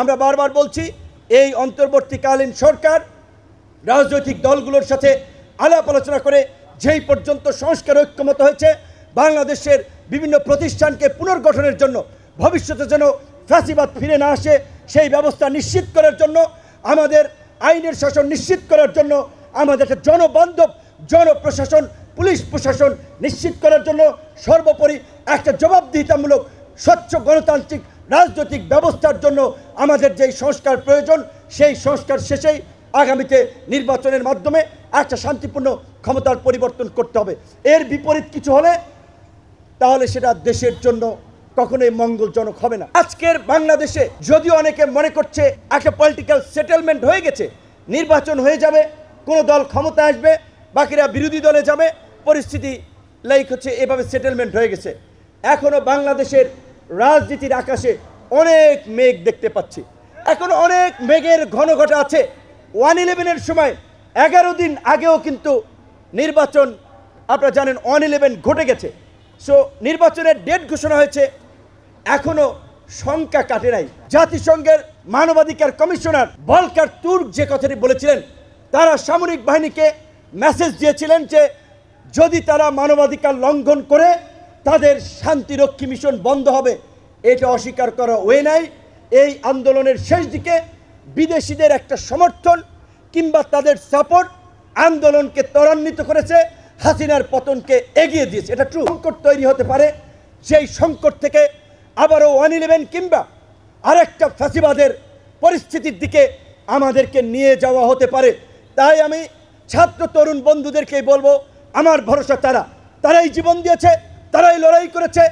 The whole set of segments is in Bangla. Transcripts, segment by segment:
আমরা বারবার বলছি, এই অন্তর্বর্তীকালীন সরকার রাজনৈতিক দলগুলোর সাথে আলাপ আলোচনা করে যেই পর্যন্ত সংস্কার ঐক্যমত হয়েছে, বাংলাদেশের বিভিন্ন প্রতিষ্ঠানকে পুনর্গঠনের জন্য, ভবিষ্যতে যেন ফ্যাসিবাদ ফিরে না আসে, সেই ব্যবস্থা নিশ্চিত করার জন্য, আমাদের আইনের শাসন নিশ্চিত করার জন্য, আমাদের জনবান্ধব, জনপ্রশাসন, পুলিশ প্রশাসন নিশ্চিত করার জন্য সর্বোপরি একটা জবাবদিহিতামূলক, স্বচ্ছ গণতান্ত্রিক রাজনৈতিক ব্যবস্থার জন্য আমাদের যেই সংস্কার প্রয়োজন, সেই সংস্কার শেষেই আগামীতে নির্বাচনের মাধ্যমে একটা শান্তিপূর্ণ ক্ষমতার পরিবর্তন করতে হবে। এর বিপরীত কিছু হলে তাহলে সেটা দেশের জন্য কখনোই মঙ্গলজনক হবে না। আজকের বাংলাদেশে যদিও অনেকে মনে করছে একটা পলিটিক্যাল সেটেলমেন্ট হয়ে গেছে, নির্বাচন হয়ে যাবে, কোনো দল ক্ষমতা আসবে, বাকিরা বিরোধী দলে যাবে, পরিস্থিতি লাইক হচ্ছে এভাবে সেটেলমেন্ট হয়ে গেছে। এখনও বাংলাদেশের রাজনীতির আকাশে অনেক মেঘ দেখতে পাচ্ছি। এখন অনেক মেঘের ঘন ঘটা আছে। ওয়ান ইলেভেনের সময় এগারো দিন আগেও কিন্তু নির্বাচন, আপনারা জানেন ওয়ান ইলেভেন ঘটে গেছে। সো নির্বাচনের ডেট ঘোষণা হয়েছে। এখনও সংখ্যা কাটে নাই। জাতিসংঘের মানবাধিকার কমিশনার বলকার তুর্ক যে কথাটি বলেছিলেন, তারা সামরিক বাহিনীকে মেসেজ দিয়েছিলেন যে, যদি তারা মানবাধিকার লঙ্ঘন করে তাদের শান্তিরক্ষী মিশন বন্ধ হবে। এটা অস্বীকার করা ওয়ে নাই। এই আন্দোলনের শেষ দিকে বিদেশিদের একটা সমর্থন কিংবা তাদের সাপোর্ট আন্দোলনকে ত্বরান্বিত করেছে, হাসিনার পতনকে এগিয়ে দিয়েছে। এটা ট্রু সংকট তৈরি হতে পারে। সেই সংকট থেকে আবারও ওয়ান ইলেভেন কিংবা আরেকটা ফাঁসিবাদের পরিস্থিতির দিকে আমাদেরকে নিয়ে যাওয়া হতে পারে। তাই আমি ছাত্র তরুণ বন্ধুদেরকেই বলব, আমার ভরসা তারা। তারাই জীবন দিয়েছে। তারাই লড়াই করেছে।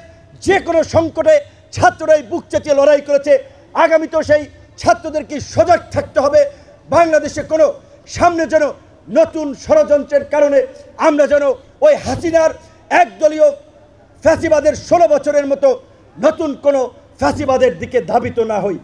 যে কোনো সংকটে ছাত্ররাই বুক চেঁচিয়ে লড়াই করেছে। আগামীতেও সেই ছাত্রদেরকে সজাগ থাকতে হবে? বাংলাদেশে কোনো সামনে যেন নতুন ষড়যন্ত্রের কারণে আমরা যেন ওই হাসিনার একদলীয় ফ্যাসিবাদের ষোলো বছরের মতো নতুন কোনো ফ্যাসিবাদের দিকে ধাবিত না হই।